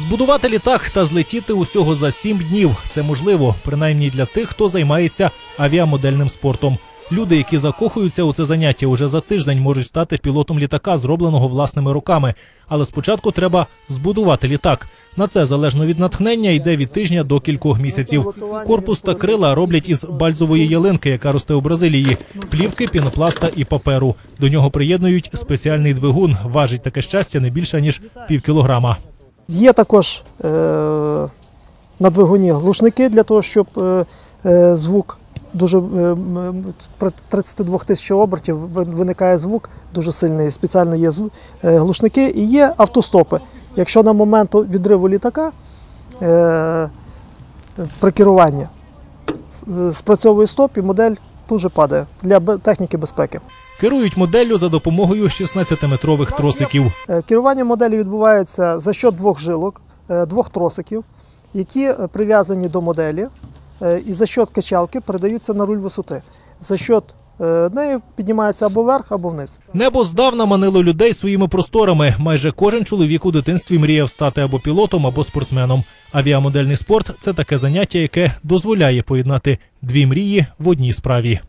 Збудувати літак та злетіти усього за сім днів це можливо, принаймні для тих, хто займається авіамодельним спортом. Люди, які закохуються у це заняття, уже за тиждень можуть стати пілотом літака, зробленого власними руками. Але спочатку треба збудувати літак. На це залежно від натхнення йде від тижня до кількох місяців. Корпус та крила роблять із бальзової ялинки, яка росте у Бразилії, плівки, пінопласта і паперу. До нього приєднують спеціальний двигун. Важить таке щастя не більше ніж пів кілограма. Є також е, на двигуні глушники для того, щоб е, е, звук дуже при 32 тисяч обертів виникає звук дуже сильний. Спеціально є глушники і є автостопи. Якщо на момент відриву літака при керуванні спрацьовує стоп і модель тут же падає для техніки безпеки. Керують моделлю за допомогою 16-метрових тросиків. Е, Керування моделі відбувається за счет двох жилок, е, двох тросиків, які е, прив'язані до моделі, і за счет качалки передаються на руль висоти. За счет е, неї піднімається або вверх, або вниз. Небо здавна манило людей своїми просторами. Майже кожен чоловік у дитинстві мріяв стати або пілотом, або спортсменом. Авіамодельний спорт це таке заняття, яке дозволяє поєднати дві мрії в одній справі.